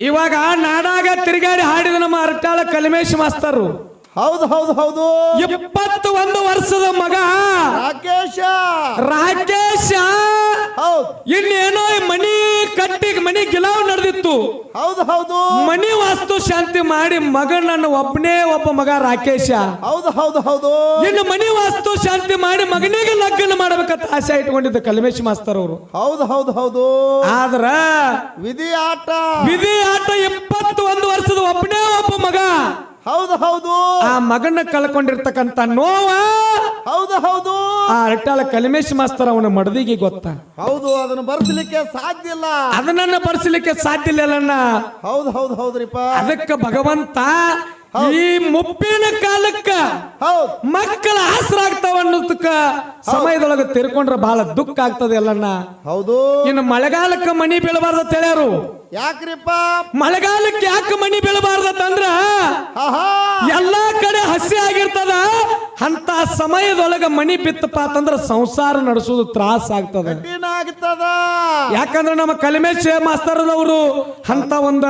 ಇವಾಗ ನಾಡಾಗ ತಿರುಗಾಡಿ ಹಾಡಿದ ನಮ್ಮ ಅರಟಾಳ ಕಲಿಮೇಶ್ ಮಾಸ್ತರು. ಹೌದು ಹೌದು ಹೌದು. ಇಪ್ಪತ್ತು ಒಂದು ವರ್ಷದ ಮಗ. ರಾಕೇಶ. ರಾಕೇಶ. ಹೌದು. ಇನ್ನೇನೋ ಮನಿ ಕಟ್ಟಿ ಮನಿ ಗಿಲಾವ್ ನಡೆದಿತ್ತು. ಹೌದು ಹೌದು. ಮನಿ ವಾಸ್ತು ಶಾಂತಿ ಮಾಡಿ ಮಗ ನನ್ನ ಒಬ್ಬನೇ ಒಬ್ಬ ಮಗ ರಾಕೇಶ. ಹೌದು ಹೌದು ಹೌದು. ಇನ್ನು ಮನಿ ವಾಸ್ತು ಶಾಂತಿ ಮಾಡಿ ಮಗನಿಗೆ ಲಗ್ನ ಮಾಡ್ಬೇಕಂತ ಆಸೆ ಇಟ್ಕೊಂಡಿದ್ದ ಕಲ್ಮೇಶ್ ಮಾಸ್ತರ್ ಅವರು. ಹೌದು ಹೌದು ಹೌದು. ಆದ್ರ ವಿಧಿ ಆಟ. ವಿಧಿ ಆಟ ಇಪ್ಪತ್ತು ಒಂದು ವರ್ಷದ ಒಬ್ಬನೇ ಒಬ್ಬ ಮಗ. ಹೌದು ಹೌದು. ಆ ಮಗನ ಕಳ್ಕೊಂಡಿರ್ತಕ್ಕಂತ ನೋವ. ಹೌದು ಹೌದು. ಆ ಅಟ್ಟಾಳ ಕಲಿಮೇಶ್ ಮಾಸ್ತರ್ ಅವನ ಮಡದಿಗೆ ಗೊತ್ತ. ಹೌದು ಅದನ್ನು ಬರ್ಸಲಿಕ್ಕೆ ಸಾಧ್ಯ ಇಲ್ಲ. ಅದನ್ನ ಬರ್ಸಲಿಕ್ಕೆ ಸಾಧ್ಯ ಇಲ್ಲ ಹೌದು ಹೌದು ಹೌದ್ರಿಪ್ಪ. ಅದಕ್ಕೆ ಭಗವಂತ ಈ ಮುಪ್ಪಿನ ಕಾಲಕ್ಕ ಮಕ್ಕಳ ಮಕ್ಕಳ ಆಸರಾಗ್ತಾವ ಅನ್ನೋದಕ್ಕ ಸಮಯದೊಳಗ ತಿರ್ಕೊಂಡ್ರೆ ಬಹಳ ದುಃಖ ಆಗ್ತದೆ ಎಲ್ಲಣ್ಣ ಹೌದು. ಇನ್ನು ಮಳೆಗಾಲಕ್ಕ ಮನಿ ಬೀಳಬಾರ್ದ ಹೇಳ್ಯಾರು. ಯಾಕ್ರಿಪ್ಪ? ಮಳೆಗಾಲಕ್ಕೆ ಯಾಕೆ ಮನಿ ಬೀಳಬಾರ್ದಂದ್ರ ಎಲ್ಲಾ ಕಡೆ ಹಸಿ ಆಗಿರ್ತದ ಅಂತ ಸಮಯದೊಳಗ ಮನಿ ಬಿತ್ತಪ್ಪ ಅಂತಂದ್ರ ಸಂಸಾರ ನಡೆಸೋದು ತ್ರಾಸ ಆಗ್ತದ. ಯಾಕಂದ್ರೆ ನಮ್ಮ ಕಲಿಮೇಶ್ ಮಾಸ್ತರದವರು ಅಂತ ಒಂದ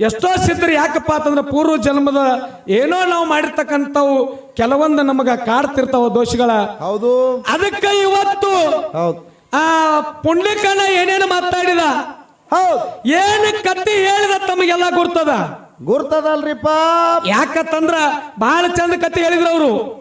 ಎಷ್ಟೋ ಸಿದ್ಧರು ಯಾಕಪ್ಪ ಅಂತಂದ್ರೆ ಪೂರ್ವ ಜನ್ಮದ ಏನೋ ನಾವು ಮಾಡಿರ್ತಕ್ಕಂಥವು ಕೆಲವೊಂದು ನಮಗ ಕಾಡ್ತಿರ್ತಾವ ದೋಷಗಳ. ಹೌದು. ಅದಕ್ಕೆ ಇವತ್ತು ಹೌದು. ಆ ಪುಣ್ಯಕನ ಏನೇನು ಮಾತಾಡಿದ? ಹೌದು. ಏನು ಕತ್ತಿ ಹೇಳಿದ ತಮಗೆಲ್ಲ ಗುರ್ತದ? ಗುರ್ತದಲ್ರಿಪ್ಪ ಯಾಕತ್ತಂದ್ರ ಬಹಳ ಚಂದ ಕತ್ತಿ ಹೇಳಿದ್ರು ಅವರು.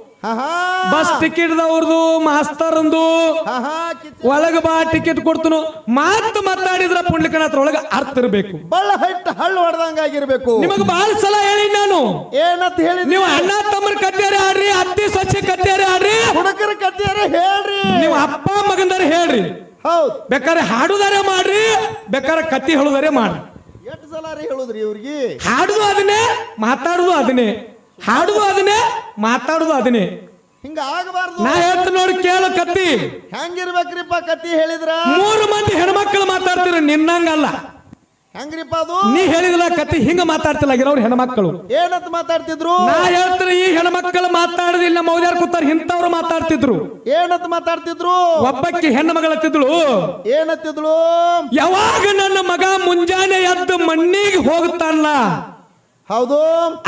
ಬಸ್ ಟಿಕೆಟ್ದವ್ರದು ಮಾಸ್ತರಂದು ಆಹಾ ಕಿತ್- ಒಳಗ ಬಾ ಟಿಕೆಟ್ ಕೊಡ್ತನು. ಮಾತು ಮಾತಾಡಿದ್ರ ಪುಣ್ಯಕನ ಅದ್ರ ಒಳಗ ಅರ್ಥ ಇರ್ಬೇಕು. ಬಳ್ಳ ಹೆಟ್ಟ ಹಳ್ಳು ಹೊಡೆದಂಗ ಆಗಿರ್ಬೇಕು. ನಿಮಗ ಬಹಳ ಸಲ ಹೇಳಿ ನಾನು. ಏನಂತ ಹೇಳಿ ನೀವು ಅಣ್ಣ ತಮ್ಮರ ಕತ್ತೇರಿ ಆಡ್ರಿ ಅತ್ತಿ ಸ್ವಚ್ಛ ಕತ್ತೇರಿ ಆಡ್ರಿ. ಹುಡುಗರ ಕಟ್ಟಿಯಾರ ಹೇಳ್ರಿ. ನೀವು ಅಪ್ಪ ಮಗಂದಾರ ಹೇಳ್ರಿ. ಹೌದು. ಬೇಕಾದ್ರೆ ಹಾಡುದಾರೆ ಮಾಡ್ರಿ ಬೇಕಾದ್ರೆ ಕತ್ತಿ ಹೇಳುದಾರೆ ಮಾಡ್ರಿ. ಎಷ್ಟು ಸಲ ರೀ ಹೇಳುದ್ರಿ ಇವ್ರಿಗೆ? ಹಾಡುದು ಅದನ್ನೇ ಮಾತಾಡುದು ಅದನ್ನೇ. ಹಾಡುದು ಅದನ್ನೇ ಮಾತಾಡುದು ಅದನ್ನೇ. ಹಿಂಗ ಆಗಬಾರ್ದು. ನಾ ಹೇಳ್ತ ನೋಡಿ ಕೇಳು ಕತ್ತಿ. ಹೆಂಗಿರ್ಬೇಕ್ರಿಪ್ಪ ಕತ್ತಿ ಹೇಳಿದ್ರ? ಮೂರು ಮಂದಿ ಹೆಣ್ಮಕ್ಳು ಮಾತಾಡ್ತೀರ ನಿನ್ನಂಗಲ್ಲ. ಹೆಂಗ್ರಿಪ್ಪ ಅದು? ನೀ ಹೇಳಿದಿಲ್ಲ ಕತ್ತಿ ಹಿಂಗ ಮಾತಾಡ್ತಿಲ್ಲ ಅವ್ರ ಹೆಣ್ಮಕ್ಳು. ಏನಂತ ಮಾತಾಡ್ತಿದ್ರು? ನಾ ಹೇಳ್ತೀನಿ ಈ ಹೆಣ್ಮಕ್ಳು ಮಾತಾಡದಿಲ್ಲ ನಮ್ಮ ಮೌದ್ಯಾರ ಕೂತಾರ ಇಂಥವ್ರು ಮಾತಾಡ್ತಿದ್ರು. ಏನಂತ ಮಾತಾಡ್ತಿದ್ರು? ಒಬ್ಬಕ್ಕೆ ಹೆಣ್ಣು ಮಗಳತ್ತಿದ್ಳು ಏನತ್ತಿದ್ಳು ಯಾವಾಗ ನನ್ನ ಮಗ ಮುಂಜಾನೆ ಎದ್ದು ಮಣ್ಣಿಗೆ ಹೋಗ್ತಾನಲ್ಲ ಹೌದು.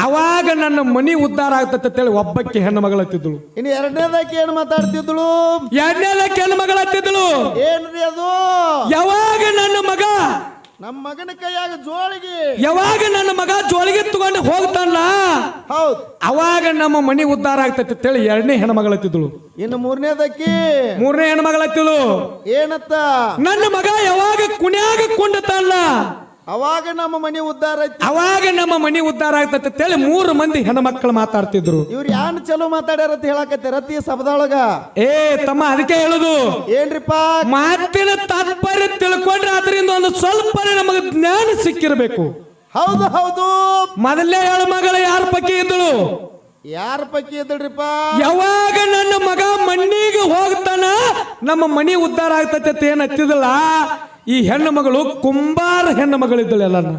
ಅವಾಗ ನನ್ನ ಮನಿ ಉದ್ಧಾರ ಆಗ್ತತ್ತೆ ಅಂತೇಳಿ ಒಬ್ಬಕ್ಕೆ ಹೆಣ್ಣು ಮಗಳತ್ತಿದ್ಳು ಇನ್ನು ಎರಡನೇದಕ್ಕೆ ಏನು ಮಾತಾಡ್ತಿದ್ಳು ಎರಡನೇದಕ್ಕೆ ಹೆಣ್ಣು ಮಗಳತ್ತಿದ್ಳು ಏನ್ರಿ ಅದು? ಯಾವಾಗ ನನ್ನ ಮಗ ನಮ್ಮ ಮಗನ ಕೈಯಾಗ ಜೋಳಿಗೆ. ಯಾವಾಗ ನನ್ನ ಮಗ ಜೋಳಿಗೆ ತಗೊಂಡು ಹೋಗ್ತಾನಲ್ಲ ಹೌದು. ಅವಾಗ ನಮ್ಮ ಮನೆ ಉದ್ಧಾರ ಆಗ್ತೈತಿ ಅಂತೇಳಿ ಎರಡನೇ ಹೆಣ್ಣು ಮಗಳತ್ತಿದ್ಳು ಇನ್ನು ಮೂರನೇದಕ್ಕೆ? ಮೂರನೇ ಹೆಣ್ಣು ಮಗಳತ್ತಿದ್ಳು ಏನತ್ತ? ನನ್ನ ಮಗ ಯಾವಾಗ ಕುಣ್ಯಾಗ ಕುಂಡತಾನಲ್ಲ ಅವಾಗ ನಮ್ಮ ಮನೆ ಉದ್ಧಾರ ಐತಿ ಅವಾಗ ನಮ್ಮ ಮನೆ ಉದ್ಧಾರ ಆಗ್ತೈತೆ ಅಂತೇಳಿ ಮೂರು ಮಂದಿ ಹೆಣ್ಣು ಮಕ್ಕಳು ಮಾತಾಡ್ತಿದ್ರು. ಇವ್ರು ಯಾನ್ ಚಲೋ ಮಾತಾಡ್ಯಾರ ಅಂತ ಹೇಳಕತ್ತೆ ರತಿ ಸಭದೊಳಗ. ಏ ತಮ್ಮ ಅದಕ್ಕೆ ಹೇಳುದು. ಏನ್ರಿಪ್ಪ? ಮಾತಿನ ತಾತ್ಪರ್ಯ ತಿಳ್ಕೊಂಡ್ರೆ ಅದರಿಂದ ಒಂದು ಸ್ವಲ್ಪ ನಮಗೆ ಜ್ಞಾನ ಸಿಕ್ಕಿರ್ಬೇಕು. ಹೌದು ಹೌದು. ಮೊದಲೇ ಹೇಳು ಮಗಳ ಯಾರ ಪಕ್ಕಿ ಇದ್ದಳು? ಯಾರ ಪಕ್ಕಿ ಇದ್ದಳ್ರಿಪ್ಪ? ಯಾವಾಗ ನನ್ನ ಮಗ ಮಣ್ಣಿಗೆ ಹೋಗ್ತಾನ ನಮ್ಮ ಮನಿ ಉದ್ಧಾರ ಆಗ್ತೈತೆ ಅಂತ ಏನ್ ಹತ್ತಿದಲ್ಲ ಈ ಹೆಣ್ಣು ಮಗಳು ಕುಂಬಾರ ಹೆಣ್ಣು ಮಗಳಿದ್ದಳು ಎಲ್ಲನ್ನ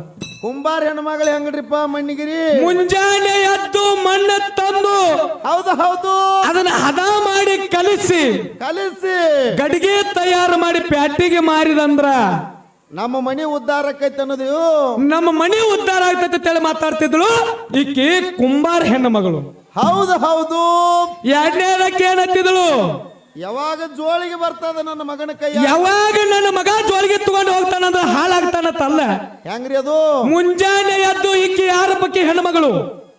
ಕುಂಬಾರ ಹೆಣ್ಣು ಮಗಳು ಹೆಂಗ್ರಿಪ್ಪ ಮಣ್ಣಿಗಿರಿ? ಮುಂಜಾನೆ ಎದ್ದು ಮಣ್ಣು ತಂದು ಹೌದು ಹೌದು. ಅದನ್ನ ಹದ ಮಾಡಿ ಕಲಿಸಿ. ಕಲಿಸಿ. ಗಡಿಗೆ ತಯಾರು ಮಾಡಿ ಪ್ಯಾಟಿಗೆ ಮಾರಿದಂದ್ರ ನಮ್ಮ ಮನೆ ಉದ್ಧಾರಕ್ಕೈತೆ ಅನ್ನೋದು ನಮ್ಮ ಮನಿ ಉದ್ಧಾರ ಆಗ್ತೈತೆ ಅಂತೇಳಿ ಮಾತಾಡ್ತಿದ್ಳು ಈಕಿ ಕುಂಬಾರ ಹೆಣ್ಣು ಮಗಳು. ಹೌದು ಹೌದು. ಎರಡನೇದಕ್ಕೆ ಏನತ್ತಿದಳು ಯಾವಾಗ ಜೋಳಿಗೆ ಬರ್ತದ ನನ್ನ ಮಗನ ಕೈ ಯಾವಾಗ ನನ್ನ ಮಗ ಜೋಳಿಗೆ ತಗೊಂಡು ಹೋಗ್ತಾನಂದ್ರ ಹಾಳಾಗ್ತಾನಂತಲ್ಲ ಹೆಂಗ್ರಿ ಅದು? ಮುಂಜಾನೆ ಎದ್ದು ಈಕೆ ಯಾರ ಬಗ್ಗೆ ಹೆಣ್ಣು ಮಗಳು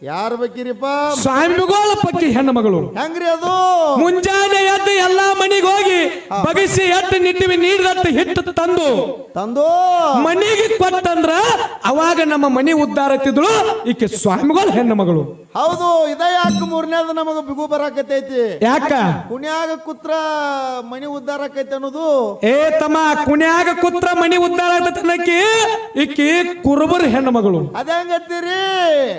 ಯಾರ ಬೇಕಿರಿಪ್ಪ? ಸ್ವಾಮಿಗಳ ಪಕ್ಕಿ ಹೆಣ್ಣು ಮಗಳು ಹೆಂಗ್ರಿ ಅದು? ಮುಂಜಾನೆ ಎದ್ದು ಎಲ್ಲಾ ಮನೆಗೆ ಹೋಗಿ ಬಗಸಿ ಎದ್ದು ನಿಟ್ಟಿವಿ ನೀಡಿದಟ್ಟು ಹಿಟ್ಟು ತಂದು. ತಂದು? ಮನೆಗೆ ಕೊಟ್ಟಂದ್ರ ಅವಾಗ ನಮ್ಮ ಮನೆ ಉದ್ಧಾರ ತಿದ್ಳು ಈಕೆ ಸ್ವಾಮಿಗಳ ಹೆಣ್ಣು ಮಗಳು ಹೌದು ಇದ ಯಾಕೆ ಮೂರನೇದು ನಮಗ ಬಿಗು ಬರಾಕತೈತಿ ಯಾಕ? ಕುಣ್ಯಾಗ ಕುತ್ರ ಮನಿ ಉದ್ಧಾರಕ್ಕೈತಿ ಅನ್ನೋದು. ಏ ತಮ್ಮ ಕುಣ್ಯಾಗ ಕುತ್ರ ಮನಿ ಉದ್ಧಾರ ಆಗತ್ತೆ ಅನ್ನಕ್ಕೆ ಈಕಿ ಕುರುಬರ ಹೆಣ್ಣು ಮಗಳು ಅದ ಹೆಂಗತ್ತೀರಿ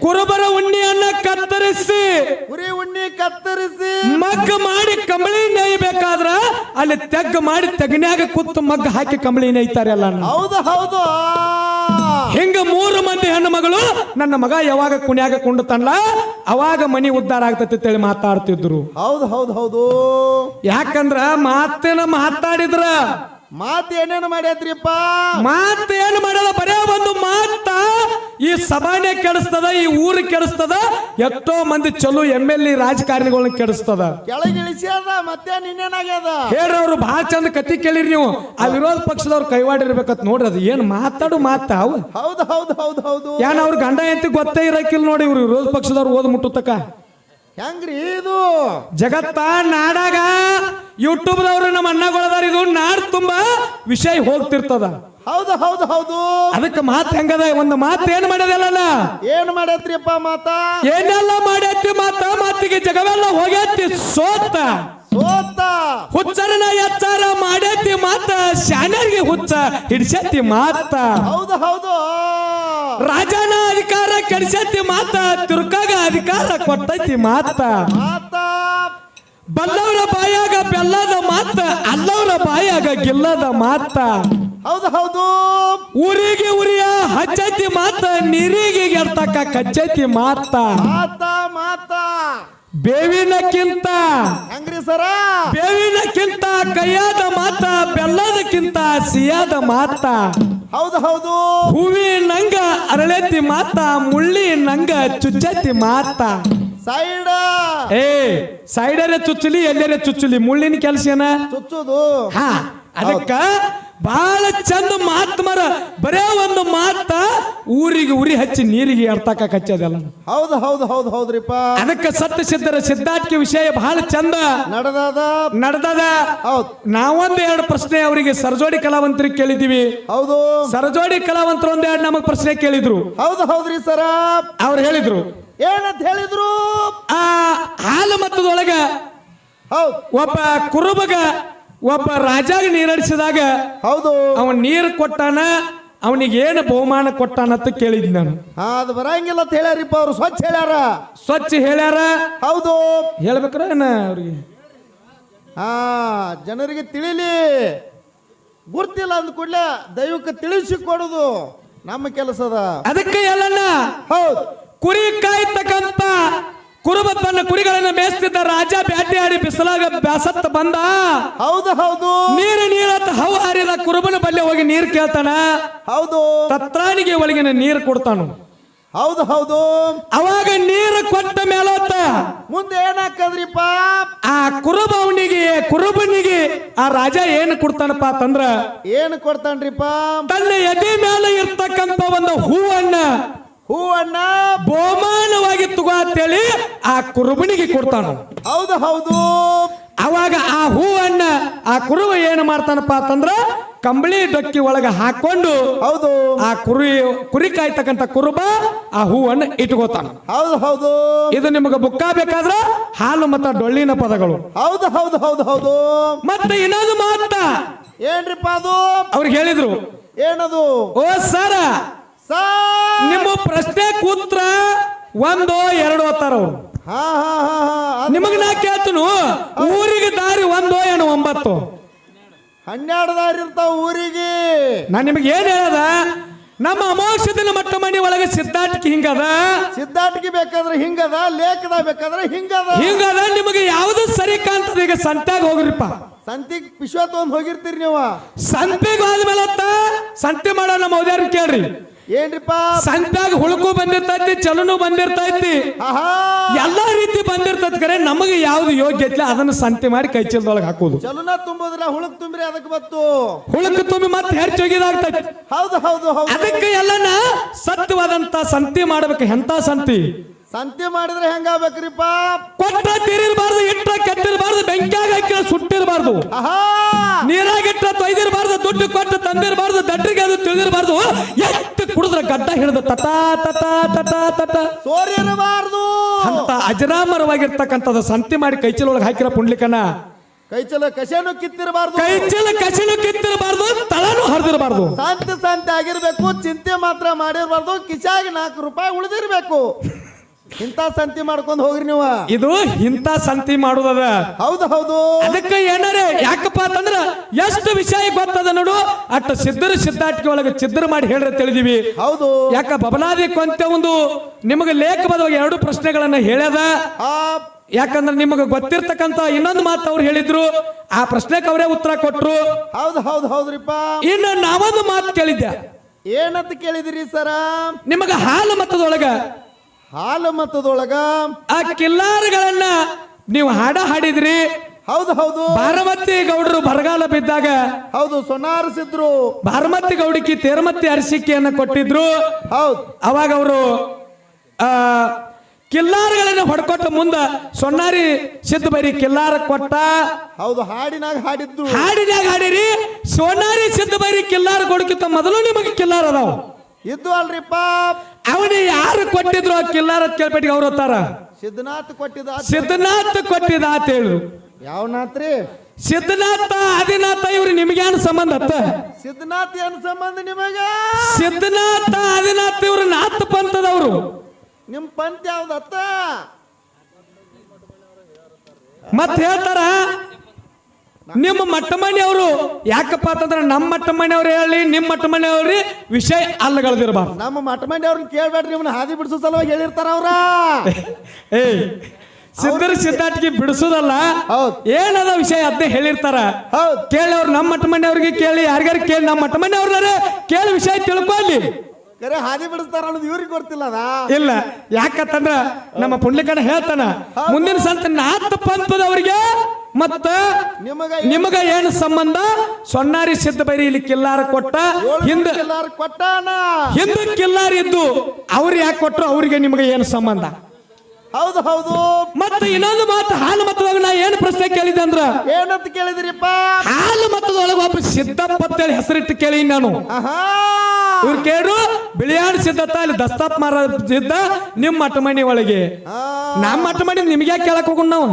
ಕುರುಬರ ಉಣ್ಣಿಯನ್ನ ಕತ್ತರಿಸಿ ಕುರಿ ಉಣ್ಣಿ ಕತ್ತರಿಸಿ. ಮಗ್ಗ ಮಾಡಿ ಕಂಬಳಿ ನೇಯ್ಬೇಕಾದ್ರ ಅಲ್ಲಿ ತೆಗ್ ಮಾಡಿ ತೆಗನ್ಯಾಗ ಕುತ್ತು ಮಗ್ಗ ಹಾಕಿ ಕಂಬಳಿ ನೇಯ್ತಾರೆ ಎಲ್ಲ ಹೌದು ಹೌದು. ಹಿಂಗ ಮೂರು ಮಂದಿ ಹೆಣ್ಣು ಮಗಳು ನನ್ನ ಮಗ ಯಾವಾಗ ಕುಣ್ಯಾಗ ಕುಂಡತಲ್ಲ ಅವಾಗ ಮನಿ ಉದ್ಧಾರ ಆಗ್ತೈತಿ ಅಂತೇಳಿ ಮಾತಾಡ್ತಿದ್ರು. ಹೌದು ಹೌದು ಹೌದು. ಯಾಕಂದ್ರ ಮಾತೇನ ಮಾತಾಡಿದ್ರ. ಮಾತ್ ಏನೇನು ಮಾಡ್ಯಾತ್ರಿಪ್ಪ ಏನು ಮಾಡಲ್ಲ ಬರೇ ಒಂದು ಮಾತ ಈ ಸಭಾನೆ ಕೆಡಿಸ್ತದ ಈ ಊರು ಕೆಡಿಸ್ತದ ಎಷ್ಟೋ ಮಂದಿ ಚಲೋ ಎಂ ಎಲ್ ಎ ರಾಜಕಾರಣಿಗಳನ್ನ ಕೆಡಿಸ್ತದ. ಕೆಳಗಿಳಿಸಿ ಅದ ಮತ್ತೆ ನಿನ್ನೇನಾಗ್ಯದ ಹೇಳ್ರಿ ಅವ್ರು ಬಹಳ ಚಂದ ಕತಿ ಕೇಳಿರಿ ನೀವು. ಆ ವಿರೋಧ ಪಕ್ಷದವ್ರು ಕೈವಾಡಿರ್ಬೇಕತ್ ನೋಡ್ರಿ ಅದು. ಏನ್ ಮಾತಾಡು ಮಾತಾವ್ ಹೌದು ಹೌದು ಹೌದು ಹೌದು. ಏನ್ ಅವ್ರ ಗಂಡ ಎಂತ ಗೊತ್ತೇ ಇರಕಿಲ್ಲ ನೋಡಿ ಇವ್ರು ವಿರೋಧ ಪಕ್ಷದವ್ರು ಓದ್ ಮುಟ್ಟುತ್ತಕ. ಹೆಂಗ್ರಿ ಇದು? ಜಗತ್ತ ನಾಡಾಗ ಯೂಟ್ಯೂಬ್ದವ್ರು ನಮ್ಮ ಅಣ್ಣಗಳದಾರ ಇದು ನಾಡ್ ತುಂಬಾ ವಿಷಯ ಹೋಗ್ತಿರ್ತದ. ಹೌದು ಹೌದು ಹೌದು. ಅದಕ್ಕೆ ಮಾತ್ ಹೆಂಗದ? ಒಂದು ಮಾತು ಏನ್ ಮಾಡ್ಯದಲ್ಲ ಏನ್ ಮಾಡೈತ್ರಿಪ್ಪ ಮಾತ? ಏನೆಲ್ಲ ಮಾಡ್ಯತ್ತಿ ಮಾತ? ಮಾತಿಗೆ ಜಗವೆಲ್ಲ ಹೋಗ್ಯಾತಿ ಸೋತ. ಸೋತ. ಹುಚ್ಚರನ ಎಚ್ಚಾರ ಮಾಡೈತಿ ಮಾತ ಶಾನರ್ಗೆ ಹುಚ್ಚ ಹಿಡ್ಸತ್ತಿ ಮಾತ. ಹೌದು ಹೌದು. ರಾಜನ ಅಧಿಕಾರ ಕೆಡಿಸತ್ತಿ ಮಾತ ತುರ್ಕಾಗ ಅಧಿಕಾರ ಕೊಟ್ಟೈತಿ ಮಾತ. ಮಾತ. ಬಲ್ಲವರ ಬೆಲ್ಲದ ಮಾತ ಅಲ್ಲವರ ಬಾಯಾಗ ಗಿಲ್ಲದ ಮಾತ. ಹೌದು ಹೌದು. ಊರಿಗೆ ಉರಿಯ ಹಚ್ಚೈತಿ ಮಾತ ನಿರಿಗೆ ಗೆರ್ತಕ್ಕ ಕಚ್ಚೈತಿ ಮಾತ. ಮಾತ ಮಾತ. ಬೇವಿನಕ್ಕಿಂತ ಹೆಂಗ್ರಿ ಸರ? ಬೇವಿನಕ್ಕಿಂತ ಕೈಯಾದ ಮಾತ ಬೆಲ್ಲದಕ್ಕಿಂತ ಸಿಯಾದ ಮಾತ. ಹೌದು ಹೌದು. ಹೂವಿ ನಂಗ ಅರಳೆತ್ತಿ ಮಾತ ಮುಳ್ಳಿ ನಂಗ ಚುಚ್ಚತಿ ಮಾತ. ಸೈಡ್. ಏ ಸೈಡರೆ ಚುಚ್ಚಲಿ ಎಲ್ಲರೆ ಚುಚ್ಚಲಿ ಮುಳ್ಳಿನ ಕೆಲಸ ಏನ? ಚುಚ್ಚುದು. ಹಾ ಅದಕ್ಕ ಬಹಳ ಚಂದ ಮಾತ್ಮರ ಬರೇ ಒಂದು ಮಾತ ಊರಿಗೆ ಉರಿ ಹಚ್ಚಿ ನೀರಿಗೆ ಎಡ್ತಾಕ ಕಚ್ಚದಲ್ಲ ಹೌದು ಹೌದು ಹೌದು ಹೌದ್ರಿಪ್ಪ. ಅದಕ್ಕೆ ಸತ್ಯ ಸಿದ್ಧರ ಸಿದ್ಧಾರ್ಥಿ ವಿಷಯ ಬಹಳ ಚಂದ. ನಡೆದದ? ನಡೆದದ? ಹೌದು. ನಾವೊಂದು ಎರಡು ಪ್ರಶ್ನೆ ಅವರಿಗೆ ಸರಜೋಡಿ ಕಲಾವಂತರಿಗೆ ಕೇಳಿದೀವಿ ಹೌದು. ಸರಜೋಡಿ ಕಲಾವಂತರು ಒಂದ್ ಎರಡು ನಮಗ್ ಪ್ರಶ್ನೆ ಕೇಳಿದ್ರು. ಹೌದು ಹೌದ್ರಿ ಸರ. ಅವ್ರು ಹೇಳಿದ್ರು. ಏನಂತ ಹೇಳಿದ್ರು? ಆ ಹಾಲು ಮತ್ತದೊಳಗ ಹೌದು. ಒಬ್ಬ ಕುರುಬಗ ಒಬ್ಬ ರಾಜಾಗ ನೀರಡಿಸಿದಾಗ ಹೌದು. ಅವನ್ ನೀರು ಕೊಟ್ಟಾನ ಅವನಿಗೆ ಏನು ಬಹುಮಾನ ಕೊಟ್ಟಾನ ಅಂತ ಕೇಳಿದ್ ನಾನು. ಹಾ ಅದು ಬರಂಗಿಲ್ಲ ಅಂತ ಹೇಳ್ಯಾರಿಪ್ಪ ಅವ್ರು. ಸ್ವಚ್ಛ ಹೇಳ್ಯಾರ. ಸ್ವಚ್ಛ ಹೇಳ್ಯಾರ. ಹೌದು. ಹೇಳ್ಬೇಕ್ರ ಏನ ಅವ್ರಿಗೆ? ಹಾ ಜನರಿಗೆ ತಿಳಿಲಿ. ಗುರ್ತಿಲ್ಲ ಅಂದ ಕೂಡಲೇ ದೈವಕ್ಕೆ ತಿಳಿಸಿ ಕೊಡುದು ನಮ್ಮ ಕೆಲಸದ. ಅದಕ್ಕೆ ಎಲ್ಲಣ್ಣ? ಹೌದು. ಕುರಿ ಕಾಯ್ತಕ್ಕಂತ ಕುರುಬ ತನ್ನ ಕುರಿಗಳನ್ನ ಮೇಯಿಸ್ತಿದ್ದ ರಾಜ ಬ್ಯಾಟಿ ಆಡಿ ಬಿಸಿಲಾಗ ಬ್ಯಾಸತ್ತ ಬಂದ. ಹೌದು ಹೌದು. ನೀರು ನೀರತ್ತ ಹೌ ಹಾರಿದ ಕುರುಬನ ಬಲ್ಲೆ ಹೋಗಿ ನೀರು ಕೇಳ್ತಾನ. ಹೌದು. ತತ್ರಾಣಿಗೆ ಒಳಗಿನ ನೀರು ಕೊಡ್ತಾನು. ಹೌದು ಹೌದು. ಅವಾಗ ನೀರು ಕೊಟ್ಟ ಮೇಲತ್ತ ಮುಂದೆ ಏನಾಕದ್ರಿಪ್ಪ? ಆ ಕುರುಬ ಅವನಿಗೆ ಕುರುಬನಿಗೆ ಆ ರಾಜ ಏನು ಕೊಡ್ತಾನಪ್ಪ ಅಂತಂದ್ರ ಏನು ಕೊಡ್ತಾನ್ರಿಪ್ಪ? ತನ್ನ ಎದೆ ಮೇಲೆ ಇರ್ತಕ್ಕಂತ ಒಂದು ಹೂವನ್ನ ಹೂವಣ್ಣ ಬಹುಮಾನವಾಗಿ ತಗೋ ಅಂತೇಳಿ ಆ ಕುರುಬನಿಗೆ ಕೊಡ್ತಾನ. ಹೌದು ಹೌದು. ಅವಾಗ ಆ ಹೂವನ್ನ ಆ ಕುರುಬ ಏನು ಮಾಡ್ತಾನಪ್ಪ ಅಂತಂದ್ರ ಕಂಬಳಿ ಡೊಕ್ಕಿ ಒಳಗ ಹಾಕೊಂಡು ಹೌದು. ಆ ಕುರಿ ಕುರಿ ಕಾಯ್ತಕ್ಕಂತ ಕುರುಬ ಆ ಹೂವನ್ನ ಇಟ್ಕೋತಾನ. ಹೌದು ಹೌದು. ಇದು ನಿಮಗೆ ಬುಕ್ಕ ಬೇಕಾದ್ರೆ ಹಾಲು ಮತ್ತ ಡೊಳ್ಳಿನ ಪದಗಳು. ಹೌದು ಹೌದು ಹೌದು ಹೌದು. ಮತ್ತೆ ಇನ್ನೊಂದು ಮಾತ. ಏನ್ರಿಪ್ಪ ಅದು? ಅವ್ರಿಗೆ ಹೇಳಿದ್ರು ಏನದು? ಓ ಸರ ಸಾ ನಿಮ್ಮ ಪ್ರಶ್ನೆ ಕೂತ್ರ ಒಂದು ಎರಡು ಅವ್ರು ಹಾ ಹಾ ಹಾ ಹಾ ಅದ್- ನಿಮಗ್ ನಾ ಕೇಳ್ತನು. ಊರಿಗೆ ದಾರಿ ಒಂದು ಏನು ಒಂಬತ್ತು? ಹನ್ನೆರಡು ದಾರಿ ಇರ್ತಾವ ಊರಿಗೆ. ನಾ ನಿಮಗೆ ಏನ್ ಹೇಳದ? ನಮ್ಮ ಅಮೋಕ್ಷ ದಿನ ಮಟ್ಟ ಮನಿ ಒಳಗೆ ಸಿದ್ಧಾಟಿಕೆ ಹಿಂಗದ? ಸಿದ್ಧಾಟಿಕೆ ಬೇಕಾದ್ರೆ ಹಿಂಗದ ಲೇಖದ ಬೇಕಾದ್ರೆ ಹಿಂಗದ. ಹಿಂಗದ ನಿಮಗೆ ಯಾವ್ದು ಸರಿ ಕಾಣ್ತದ? ಈಗ ಸಂತ್ಯಾಗ ಹೋಗ್ರಿಪ್ಪ. ಸಂತಿಗ್ ಪಿಶ್ವ ತಗೊಂಡ್ ಹೋಗಿರ್ತೀರಿ ನೀವು. ಸಂತೆಗೆ ಹೋದ್ಮೇಲೆ ಸಂತೆ ಮಾಡೋ ನಮ್ಮ ಕೇಳ್ರಿ. ಏನ್ರಿಪ್ಪ? ಸಂತ್ಯಾಗ ಹುಳುಕು ಬಂದಿರ್ತೈತಿ ಚಲನು ಬಂದಿರ್ತೈತಿ. ಎಲ್ಲಾ ರೀತಿ ಬಂದಿರ್ತೈತಿ ಕರೆ ನಮಗೆ ಯಾವ್ದು ಯೋಗ್ಯ ಐತಿ ಅದನ್ನ ಸಂತೆ ಮಾಡಿ ಕೈ ಚೀಲದೊಳಗೆ ಹಾಕೋದು ಚಲನ ತುಂಬಿದ್ರ ಹುಳಕ್ ತುಂಬ್ರಿ ಅದಕ್ಕೆ ಬತ್ತು ಹುಳಕ್ ತುಂಬಿ ಮತ್ತೆ ಹೆಚ್ಚು ಒಗಿದಾಗ್ತೈತಿ ಹೌದು ಹೌದು ಹೌದು. ಅದಕ್ಕೆ ಎಲ್ಲನ ಸತ್ಯವಾದಂತ ಸಂತಿ ಮಾಡ್ಬೇಕು ಎಂತ ಸಂತಿ? ಸಂತಿ ಮಾಡಿದ್ರೆ ಹೆಂಗಾಗ್ಬೇಕ್ರಿಪ್ಪ? ಕೊಟ್ಟ ತೀರಿರ್ಬಾರ್ದು ಇಟ್ಟ ಕೆಟ್ಟಿರ್ಬಾರ್ದು ಬೆಂಕಿಯಾಗ ಹಾಕಿರ ಸುಟ್ಟಿರ್ಬಾರ್ದು. ನೀರಾಗಿಟ್ಟ ತೊಯ್ದಿರ್ಬಾರ್ದು ದುಡ್ಡು ಕೊಟ್ಟು ತಂದಿರಬಾರ್ದು ದಡ್ರಿಗೆ ಅದು ತಿಳಿದಿರಬಾರ್ದು. ಗಡ್ಡ ಹಿಡಿದು ತಟ ತಟ ತಟ ತಟ ಸೋರಿರಬಾರ್ದು. ಅಂತ ಅಜರಾಮರವಾಗಿರ್ತಕ್ಕಂಥದ್ದು ಸಂತಿ ಮಾಡಿ ಕೈಚಲೊಳಗೆ ಹಾಕಿರ ಪುಂಡ್ಲಿಕನ. ಕೈಚಲ ಕಸೆನು ಕಿತ್ತಿರಬಾರ್ದು. ಕೈಚಲ ಕಸೆನು ಕಿತ್ತಿರಬಾರ್ದು ತಳನು ಹರಿದಿರಬಾರ್ದು. ಶಾಂತಿ ಶಾಂತಿ ಆಗಿರ್ಬೇಕು ಚಿಂತೆ ಮಾತ್ರ ಮಾಡಿರ್ಬಾರ್ದು ಕಿಸಾಗಿ ನಾಲ್ಕು ರೂಪಾಯಿ ಉಳಿದಿರ್ಬೇಕು. ಇಂಥ ಸಂತಿ ಮಾಡ್ಕೊಂಡು ಹೋಗ್ರಿ ನೀವು. ಇದು ಇಂತ ಸಂತಿ ಮಾಡುದದ. ಹೌದು ಹೌದು. ಅದಕ್ಕೆ ಏನಾರೆ ಯಾಕಪ್ಪ ಅಂತಂದ್ರ ಎಷ್ಟು ವಿಷಯ ಗೊತ್ತದ ನೋಡು. ಅಟ್ಟ ಸಿದ್ಧರ ಸಿದ್ಧಾಟಿಕೆ ಒಳಗೆ ಚಿದ್ರ ಮಾಡಿ ಹೇಳ್ರೆ ತಿಳಿದೀವಿ ಹೌದು. ಯಾಕ ಬಬನಾದಿ ಕೊಂತ ಒಂದು ನಿಮಗೆ ಲೇಖಬದವಾಗಿ ಎರಡು ಪ್ರಶ್ನೆಗಳನ್ನ ಹೇಳ್ಯದ. ಆ ಯಾಕಂದ್ರೆ ನಿಮಗೆ ಗೊತ್ತಿರ್ತಕ್ಕಂತ ಇನ್ನೊಂದು ಮಾತು ಅವ್ರು ಹೇಳಿದ್ರು. ಆ ಪ್ರಶ್ನೆಗೆ ಅವರೇ ಉತ್ತರ ಕೊಟ್ರು. ಹೌದು ಹೌದು ಹೌದ್ರಿಪ್ಪ. ಇನ್ನು ನಾವೊಂದು ಮಾತು ಕೇಳಿದ್ದೆ. ಏನಂತ ಕೇಳಿದಿರಿ ಸರ? ನಿಮಗ ಹಾಲು ಮತದೊಳಗ ಹಾಲು ಮತದೊಳಗ ಆ ಕಿಲ್ಲಾರಗಳನ್ನ ನೀವು ಹಾಡ ಹಾಡಿದ್ರಿ. ಹೌದು ಹೌದು. ಭಾರಮತಿ ಗೌಡರು ಬರಗಾಲ ಬಿದ್ದಾಗ ಹೌದು ಸೊನಾರಿಸಿದ್ರು ಭಾರಮತಿ ಗೌಡಕ್ಕೆ ತೇರಮತಿ ಅರಿಸಿಕೆಯನ್ನ ಕೊಟ್ಟಿದ್ರು. ಹೌದು. ಅವಾಗ ಅವರು ಆ ಕಿಲ್ಲಾರಗಳನ್ನ ಹೊಡ್ಕೊಟ್ಟ ಮುಂದ ಸೊನ್ನಾರಿ ಸಿದ್ದು ಬರಿ ಕಿಲ್ಲಾರ ಕೊಟ್ಟ. ಹೌದು ಹಾಡಿನಾಗ ಹಾಡಿದ್ರು. ಹಾಡಿನಾಗ ಹಾಡಿರಿ. ಸೊನ್ನಾರಿ ಸಿದ್ದು ಬರಿ ಕಿಲ್ಲಾರ ಕೊಡಕ್ಕಿಂತ ಮೊದಲು ನಿಮಗೆ ಕಿಲ್ಲಾರ ಅದಾವ. ಇದ್ದು ಅಲ್ರಿಪ್ಪ ಅವನಿಗೆ ಯಾರು ಕೊಟ್ಟಿದ್ರು ಕಿಲ್ಲಾರ ಕೇಳ್ಪಟ್ಟಿಗೆ ಅವ್ರು ಹೋಗ್ತಾರ ಸಿದ್ಧನಾಥ್ ಕೊಟ್ಟಿದ ಸಿದ್ಧನಾಥ್ ಕೊಟ್ಟಿದ ಅಂತ ಹೇಳು. ಯಾವನಾಥ್ರಿ ಸಿದ್ಧನಾಥ ಆದಿನಾಥ ಇವ್ರು ನಿಮ್ಗೇನು ಸಂಬಂಧ ಅತ್ತ? ಸಿದ್ಧನಾಥ್ ಏನ್ ಸಂಬಂಧ ನಿಮಗ? ಸಿದ್ಧನಾಥ ಆದಿನಾಥ ಇವ್ರು ನಾಥ ಪಂಥದವ್ರು. ನಿಮ್ ಪಂಥ ಯಾವ್ದತ್ತ ಮತ್ ಹೇಳ್ತಾರ? ನಿಮ್ಮ ಮಟ್ಟ ಮನೆಯವರು ಯಾಕಪ್ಪ ಅಂತಂದ್ರೆ ನಮ್ಮ ಮಟ್ಟ ಮನೆಯವ್ರು ಹೇಳಿ ನಿಮ್ಮ ಮಟ್ಟ ಮನೆಯವ್ರಿ ವಿಷಯ ಅಲ್ಲಗಳದಿರಬಾರ್ದು. ನಮ್ಮ ಮಟ್ಟ ಅವ್ರನ್ನ ಕೇಳ್ಬೇಡ್ರಿ ನಿಮ್ಮನ್ನ ಹಾದಿ ಬಿಡಿಸೋ ಸಲುವಾಗಿ ಹೇಳಿರ್ತಾರ ಅವ್ರ. ಏಯ್ ಸಿದ್ಧರ ಸಿದ್ಧಾಟಿಗೆ ಬಿಡಿಸೋದಲ್ಲ. ಹೌದ್. ಏನದ ವಿಷಯ ಅದನ್ನೇ ಹೇಳಿರ್ತಾರ. ಹೌದ್. ಕೇಳಿ ಅವ್ರು ನಮ್ಮ ಮಟ್ಟ ಮನೆಯವ್ರಿಗೆ ಕೇಳಿ ಯಾರಿಗಾರು ಕೇಳಿ ನಮ್ಮ ಮಟ್ಟ ಮನೆಯವ್ರ ಕೇಳಿ ವಿಷಯ ತಿಳ್ಕೊಳ್ಳಿ ಕರೆ ಹಾದಿ ಬಿಡಿಸ್ತಾರ ಅನ್ನೋದು ಇವ್ರಿಗೆ ಗೊತ್ತಿಲ್ಲ ಅದ. ಇಲ್ಲ ಯಾಕಂತಂದ್ರ ನಮ್ಮ ಪುಂಡ್ಲಿಕಣ್ಣ ಹೇಳ್ತಾನ ಮುಂದಿನ ಸಂತ ನಾತ್ ಪಂಥದವರಿಗೆ ಮತ್ತ ನಿಮಗ ಏನ್ ಏನು ಸಂಬಂಧ? ಸೊನ್ನಾರಿ ಸಿದ್ಧ ಬೈರಿ ಇಲ್ಲಿ ಕಿಲ್ಲಾರ ಕೊಟ್ಟ. ಹಿಂದ ಹಿಂದ ಕಿಲ್ಲಾರ ಇದ್ದು ಅವ್ರು ಯಾಕೆ ಕೊಟ್ಟರು ಅವ್ರಿಗೆ ನಿಮಗೆ ಏನು ಸಂಬಂಧ? ಹೌದು ಹೌದು. ಮತ್ತೆ ಇನ್ನೊಂದು ಮಾತು ಹಾಲು ಮತದಾಗ ನಾ ಏನು ಪ್ರಶ್ನೆ ಕೇಳಿದೆ ಅಂದ್ರ? ಏನಂತ ಕೇಳಿದಿರಿಪ್ಪ? ಹಾಲು ಮತದೊಳಗೆ ಒಬ್ಬ ಸಿದ್ದಪ್ಪ ಅಂತೇಳಿ ಹೆಸರಿಟ್ಟು ಕೇಳಿ ನಾನು. ಇವ್ರು ಕೇಳು ಬಿಳಿಯಾಣ ಸಿದ್ಧತ್ತ ಅಲ್ಲಿ ದಸ್ತಾಪ್ ಮಾರ ಸಿದ್ಧ ನಿಮ್ಮ ಮಠಮಣಿ ಒಳಗೆ. ನಮ್ಮ ಮಠಮಣಿ ನಿಮ್ಗೆ ಯಾಕೆ ಕೇಳಕ್ ಹೋಗೋಣ ನಾವು.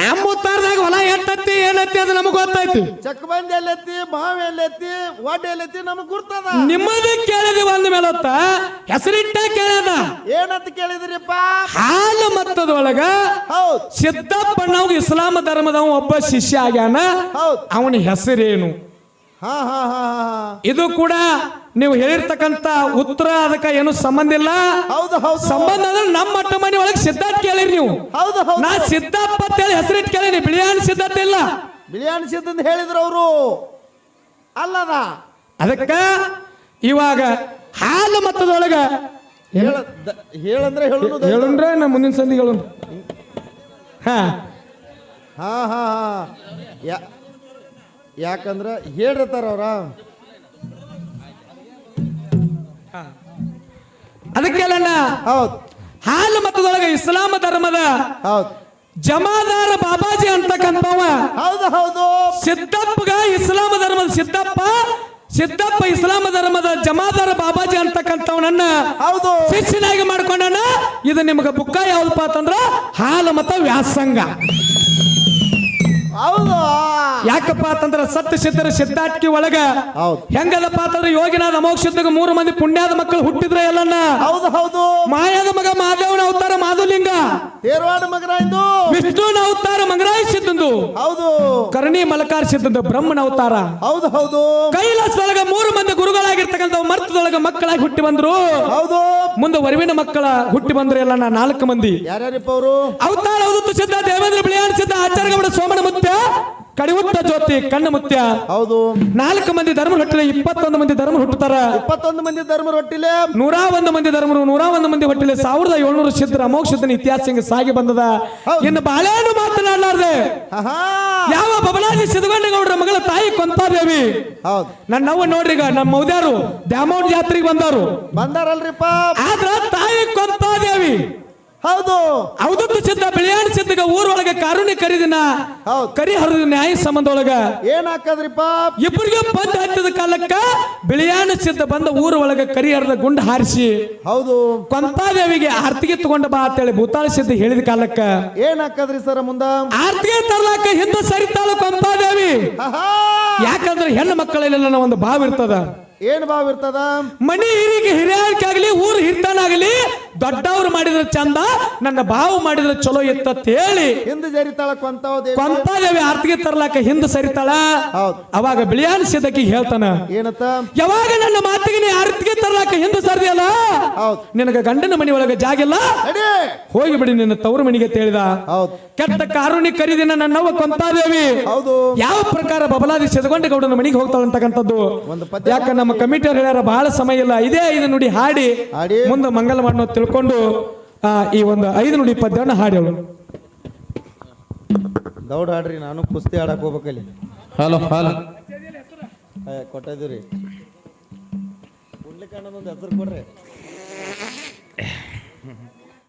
ನಮ್ಮ ಉತ್ತಾರದಾಗ ಹೊಲ ಎತ್ತತ್ತಿ ಏನತ್ತಿ ಅದು ನಮಗ್ ಗೊತ್ತೈತಿ ಚಕ್ಬಂದಿ ಎಲ್ಲೈತಿ ಮಾವ್ ಎಲ್ಲೈತಿ ಒಡ್ ಎಲ್ಲೈತಿ ನಮಗ್ ಗುರ್ತದ. ನಿಮ್ಮದು ಕೇಳಿದ್ರಿ ಒಂದ್ ಮೇಲತ್ತ ಹೆಸರಿಟ್ಟ ಕೇಳದ. ಏನಂತ ಕೇಳಿದ್ರಿಪ್ಪ? ಹಾಲು ಮತ್ತದೊಳಗ ಹೌದ್. ಸಿದ್ದಪ್ಪಣ್ಣವ್ ಇಸ್ಲಾಂ ಧರ್ಮದ ಒಬ್ಬ ಶಿಷ್ಯ ಆಗ್ಯಾನ. ಹೌದ್. ಅವನ ಹೆಸರೇನು? ಹಾ ಹಾ ಹಾ ಹಾ. ಇದು ಕೂಡ ನೀವು ಹೇಳಿರ್ತಕ್ಕಂತ ಉತ್ತರ ಅದಕ್ಕೆ ಏನು ಸಂಬಂಧ ಇಲ್ಲ. ಹೌದು ಹೌದು ಸಂಬಂಧ ಅಂದ್ರೆ ನಮ್ಮ ಮಟ್ಟ ಮನೆ ಒಳಗೆ ಸಿದ್ಧಾರ್ಥ ಕೇಳಿರಿ ನೀವು. ಹೌದು ಹೌದು. ನಾ ಸಿದ್ದಪ್ಪ ಅಂತೇಳಿ ಹೆಸರಿಟ್ಟು ಕೇಳಿನಿ. ಬಿಳಿಯಾನ್ ಸಿದ್ಧಾರ್ಥ ಇಲ್ಲ. ಬಿಳಿಯಾಣಿ ಸಿದ್ಧಂತ ಹೇಳಿದ್ರು ಅವರು. ಅಲ್ಲದ ಅದಕ್ಕ ಇವಾಗ ಹಾಲು ಮತದೊಳಗ ಹೇಳ ದ- ಹೇಳಂದ್ರೆ ಹೇಳುನು ದ- ಹೇಳುಂಡ್ರೆ ನಾ ಮುಂದಿನ ಸಂಧಿ ಹೇಳು ಹಾ. ಹಾ ಹಾ ಹಾ. ಯಾ ಯಾಕಂದ್ರ ಹೇಳಿರ್ತಾರ ಅವ್ರ. ಅದಕ್ಕೆಲ್ಲ ಹೌದು. ಹಾಲು ಮತದೊಳಗೆ ಇಸ್ಲಾಂ ಧರ್ಮದ ಹೌದು. ಜಮಾದಾರ ಬಾಬಾಜಿ ಅಂತಕ್ಕಂಥವ ಹೌದು ಹೌದು. ಸಿದ್ದಪ್ಪಗ ಇಸ್ಲಾಂ ಧರ್ಮದ ಸಿದ್ದಪ್ಪ ಸಿದ್ದಪ್ಪ ಇಸ್ಲಾಂ ಧರ್ಮದ ಜಮಾದಾರ ಬಾಬಾಜಿ ಅಂತಕ್ಕಂಥವನನ್ನ ಹೌದು. ಶಿಷ್ಯನಾಗಿ ಮಾಡ್ಕೊಂಡನ. ಇದು ನಿಮ್ಗೆ ಬುಕ್ಕ ಯಾವ್ದಪ್ಪ ಅಂತಂದ್ರ ಹಾಲು ಮತ ವ್ಯಾಸಂಗ. ಹೌದು. ಯಾಕಪ್ಪ ಅಂತಂದ್ರ ಸತ್ಯ ಸಿದ್ಧರ ಸಿದ್ಧಾಟ್ಕಿ ಒಳಗ ಹೆಂಗದಪ್ಪ ಅಂತಂದ್ರೆ ಯೋಗಿನ ಸಿದ್ಧಗ ಮೂರು ಮಂದಿ ಪುಣ್ಯಾದ ಮಕ್ಕಳು ಹುಟ್ಟಿದ್ರೆ ಎಲ್ಲನ್ನ? ಹೌದು ಹೌದು. ಮಾಯಾದ ಮಗ ಮಾದೇವನ ಅವತಾರ ಮಾಧುಲಿಂಗ. ತೇರವಾಡ ಮಗರ ವಿಷ್ಣುನ ವಿಷ್ಣುವಿನ ಅವತಾರ ಮಂಗರಾಯ ಸಿದ್ಧಂದು. ಹೌದು. ಕರ್ಣಿ ಮಲಕಾರ ಸಿದ್ಧಂದು ಬ್ರಹ್ಮನ ಅವತಾರ. ಹೌದು ಹೌದು. ಕೈಲಾಸದೊಳಗ ಮೂರು ಮಂದಿ ಗುರುಗಳಾಗಿರ್ತಕ್ಕಂಥ ಮರ್ತದೊಳಗ ಮಕ್ಕಳಾಗಿ ಹುಟ್ಟಿ ಬಂದ್ರು. ಹೌದು. ಮುಂದೆ ವರವಿನ ಮಕ್ಕಳ ಹುಟ್ಟಿ ಬಂದ್ರು ಎಲ್ಲ ನಾ ನಾಲ್ಕು ಮಂದಿ. ಯಾರ್ಯಾರಿಪ್ಪ ಅವರು? ಅವತಾರ ಹೌದು ಸಿದ್ಧ ದೇವೇಂದ್ರ ಬಿಳಿಯಾಣ ಸಿದ್ಧ ಆಚಾರ್ಯ ಸೋಮನ ಮುತ್ಯ ಕಡಿವುತ್ತ ಜ್ಯೋತಿ ಕಣ್ಣ ಮುತ್ಯ. ಹೌದು. ನಾಲ್ಕು ಮಂದಿ ಧರ್ಮ ಹುಟ್ಟಿಲೆ ಇಪ್ಪತ್ತೊಂದು ಮಂದಿ ಧರ್ಮ ಹುಟ್ಟುತ್ತಾರ? ಇಪ್ಪತ್ತೊಂದು ಮಂದಿ ಧರ್ಮ ಹೊಟ್ಟಿಲೆ ನೂರ ಒಂದು ಮಂದಿ ಧರ್ಮರು ನೂರ ಒಂದು ಮಂದಿ ಹೊಟ್ಟಿಲೆ ಸಾವಿರದ ಏಳ್ನೂರು ಸಿದ್ಧರ ಸಿದ್ಧನ ಇತಿಹಾಸ ಹಿಂಗೆ ಸಾಗಿ ಬಂದದ. ಇನ್ನು ಬಾಳೇನು ಮಾತನಾಡಲಾರ್ದೆ. ಯಾವ ಬಬಲಾದಿ ಗೌಡ್ರ ಮಗಳ ತಾಯಿ ಕೊಂತಾದೇವಿ? ಹೌದು. ನನ್ನ ನೋವು ನೋಡ್ರಿ ಈಗ ನಮ್ಮ ಮೌದ್ಯಾರು ದ್ಯಾಮೌಂಡ್ ಜಾತ್ರೆಗೆ ಬಂದಾರು ಬಂದಾರಲ್ರಿಪ್ಪ. ಆದ್ರ ತಾಯಿ ಕೊಂತಾದೇವಿ. ಹೌದು. ಅವಧೂತ ಸಿದ್ಧ ಬಿಳಿಯಾಣ ಸಿದ್ಧಗ ಊರೊಳಗೆ ಕಾರುಣ್ಯ ಕರಿದಿನ ಕರಿ ಹರಿದ ನ್ಯಾಯ ಸಂಬಂಧ ಒಳಗ ಏನ್ ಹಾಕದ್ರಿಪ್ಪ ಇಬ್ಬರಿಗೂ ಬಂದ ಹತ್ತಿದ ಕಾಲಕ್ಕ ಬಿಳಿಯಾಣ ಸಿದ್ಧ ಬಂದ ಊರ ಒಳಗ ಕರಿ ಹರಿದ ಗುಂಡು ಹಾರಿಸಿ ಹೌದು. ಕೊಂತಾದೇವಿಗೆ ಆರ್ತಿಗೆ ತಗೊಂಡ ಬಾ ಅಂತೇಳಿ ಭೂತಾಳ ಸಿದ್ಧ ಹೇಳಿದ ಕಾಲಕ್ಕ. ಏನಾಕದ್ರಿ ಹಾಕದ್ರಿ ಸರ ಮುಂದ? ಆರ್ತಿಗೆ ತರ್ಲಾಕ ಹಿಂದೆ ಸರಿತಾಳು ಕೊಂತಾದೇವಿ. ಯಾಕಂದ್ರೆ ಹೆಣ್ಣು ಮಕ್ಕಳಲ್ಲೆಲ್ಲ ಒಂದು ಭಾವ ಇರ್ತದ. ಏನ್ ಭಾವ ಇರ್ತದ? ಮನಿ ಹಿರಿಗೆ ಹಿರಿಯರಿಗಾಗಲಿ ಊರು ಹಿರ್ತನಾಗ್ಲಿ ದೊಡ್ಡವ್ರು ಮಾಡಿದ್ರ ಚಂದ ನನ್ನ ಬಾವು ಮಾಡಿದ್ರ ಚಲೋ ಇತ್ತ ಹೇಳಿ. ಹಿಂದೆ ಜರಿತಾಳ ಕೊಂತಾವ ದೇವಿ? ಕೊಂತಾದೇವಿ ಆರ್ತಿಗೆ ತರ್ಲಾಕ ಹಿಂದ ಸರಿತಾಳ? ಅವಾಗ ಬಿಳಿಯಾನ್ ಸಿದ್ದಕ್ಕೆ ಹೇಳ್ತಾನ ಏನತ್ತ ಯಾವಾಗ ನನ್ನ ಮಾತಿಗೆ ನೀ ಆರ್ತಿಗೆ ತರ್ಲಾಕ ಹಿಂದ ಸರ್ದಿಯಲ್ಲ? ನಿನಗ ಗಂಡನ ಮನಿ ಒಳಗ ಜಾಗಿಲ್ಲ ಹೋಗಿ ಬಿಡಿ ನಿನ್ನ ತವರು ಮನಿಗೆ ತೇಳಿದ ಹೌದು. ಕೆಟ್ಟ ಕಾರುಣಿ ಕರಿದಿನ ನನ್ನವ್ವ ಕೊಂತಾದೇವಿ ಹೌದು. ಯಾವ ಪ್ರಕಾರ ಬಬಲಾದಿ ಸಿದ್ಗೊಂಡ ಗೌಡನ ಮನಿಗೆ ಹೋಗ್ತಾಳಂತಕ್ಕಂಥದ್ದು ಒಂದು ಪದ್ಯ. ಯಾಕ ಕಮಿಟಿ ಅವ್ರು ಹೇಳ್ಯಾರ ಬಹಳ ಸಮಯ ಇಲ್ಲ ಇದೇ ಐದು ನುಡಿ ಹಾಡಿ ಹಾಡಿ. ಮುಂದೆ ಮಂಗಲ ಮಾಡೋ ತಿಳ್ಕೊಂಡು ಆ, ಈ ಒಂದು ಐದು ನುಡಿ ಪದ್ಯವನ್ನು ಹಾಡೇಳು ದೌಡ್ ಹಾಡ್ರಿ ನಾನು ಕುಸ್ತಿ ಆಡಕ್ ಹೋಗ್ಬೇಕಲ್ಲಿ ಹಲೋ ಹಲೋ. ಕೊಟ್ಟಿದ್ದೀರಿ ಕುಡ್ಲಿಕ್ಕೆ ಅನ್ನೋದೊಂದು ಹೆಸರು ಕೊಡ್ರಿ.